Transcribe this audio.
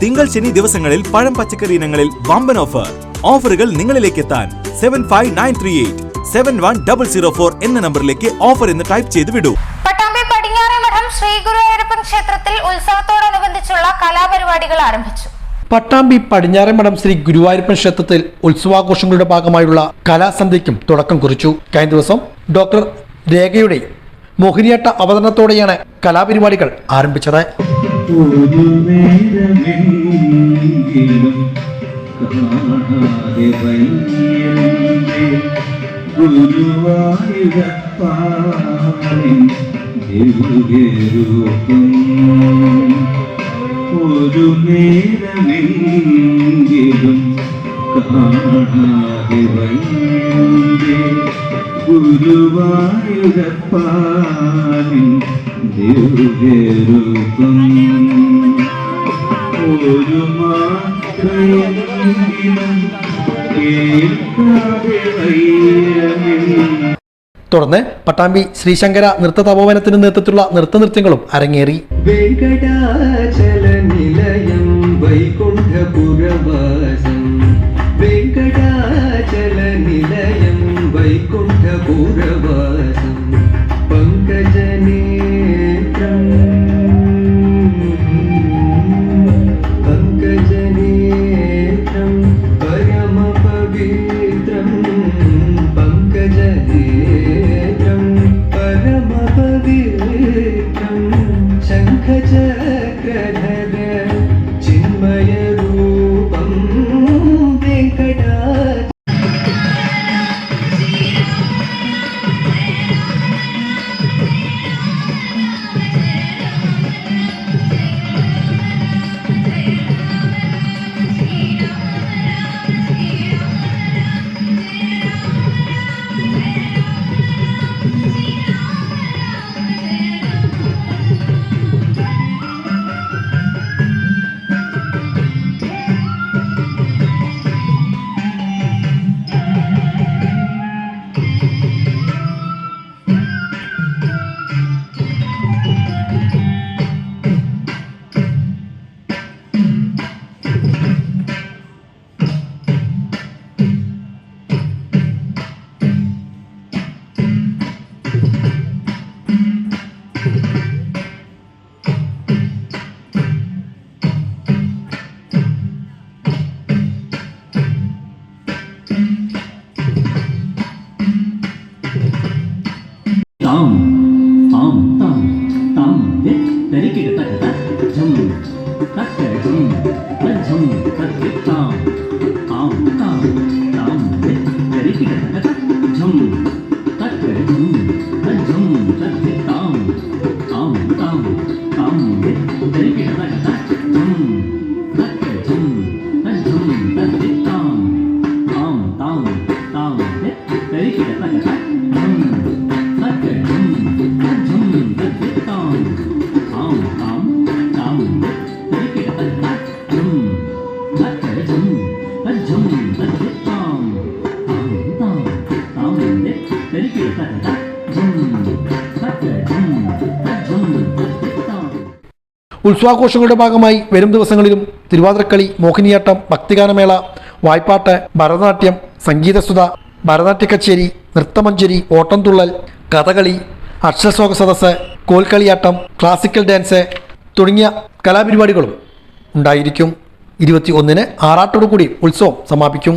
തിങ്കൾ ശനി ദിവസങ്ങളിൽ പഴം പച്ചക്കറി ഇനങ്ങളിൽ വമ്പൻ ഓഫർ ഓഫറുകൾ നിങ്ങളിലേക്ക് എത്താൻ seven five nine three eight seven one double zero four എന്ന നമ്പറിലേക്ക് ഓഫർ എന്ന് ടൈപ്പ് ചെയ്ത് വിടൂ. പട്ടാമ്പി പടിഞ്ഞാറേ മഠം ശ്രീ ഗുരുവായൂരപ്പൻ ക്ഷേത്രത്തിൽ ഉത്സവത്തോടനുബന്ധിച്ചുള്ള കലാപരിപാടികൾ ആരംഭിച്ചു. പട്ടാമ്പി പടിഞ്ഞാറേമഠം ശ്രീ ഗുരുവായൂരപ്പൻ ക്ഷേത്രത്തിൽ ഉത്സവാഘോഷങ്ങളുടെ ഭാഗമായുള്ള കലാസന്ധ്യയ്ക്കും തുടക്കം കുറിച്ചു. കഴിഞ്ഞ ദിവസം ഡോക്ടർ രേഖയുടെ മോഹിനിയാട്ട അവതരണത്തോടെയാണ് കലാപരിപാടികൾ ആരംഭിച്ചത്. ഒരു നേരമെങ്കിലും കാണാതെ വയ്യന്റെ ഗുരുവായൂരപ്പാനിൻ ദിവ്യരൂപം ഒരു നേരമെങ്കിലും തുടർന്ന് പട്ടാമ്പി ശ്രീശങ്കര നൃത്ത തപോവനത്തിന് നേതൃത്വത്തിലുള്ള നൃത്തനൃത്യങ്ങളും അരങ്ങേറി. വൈകുണ്ഠപുരവാസ forever. ഉത്സവാഘോഷങ്ങളുടെ ഭാഗമായി വരും ദിവസങ്ങളിലും തിരുവാതിരക്കളി മോഹിനിയാട്ടം ഭക്തിഗാനമേള വായ്പാട്ട് ഭരതനാട്യം സംഗീതസുത ഭരതനാട്യ കച്ചേരി നൃത്തമഞ്ജരി ഓട്ടംതുള്ളൽ കഥകളി അക്ഷരശ്ലോക സദസ്സ് കോൽക്കളിയാട്ടം ക്ലാസിക്കൽ ഡാൻസ് തുടങ്ങിയ കലാപരിപാടികളും ഉണ്ടായിരിക്കും. ഇരുപത്തി ഒന്നിന് ആറാട്ടോടുകൂടി ഉത്സവം സമാപിക്കും.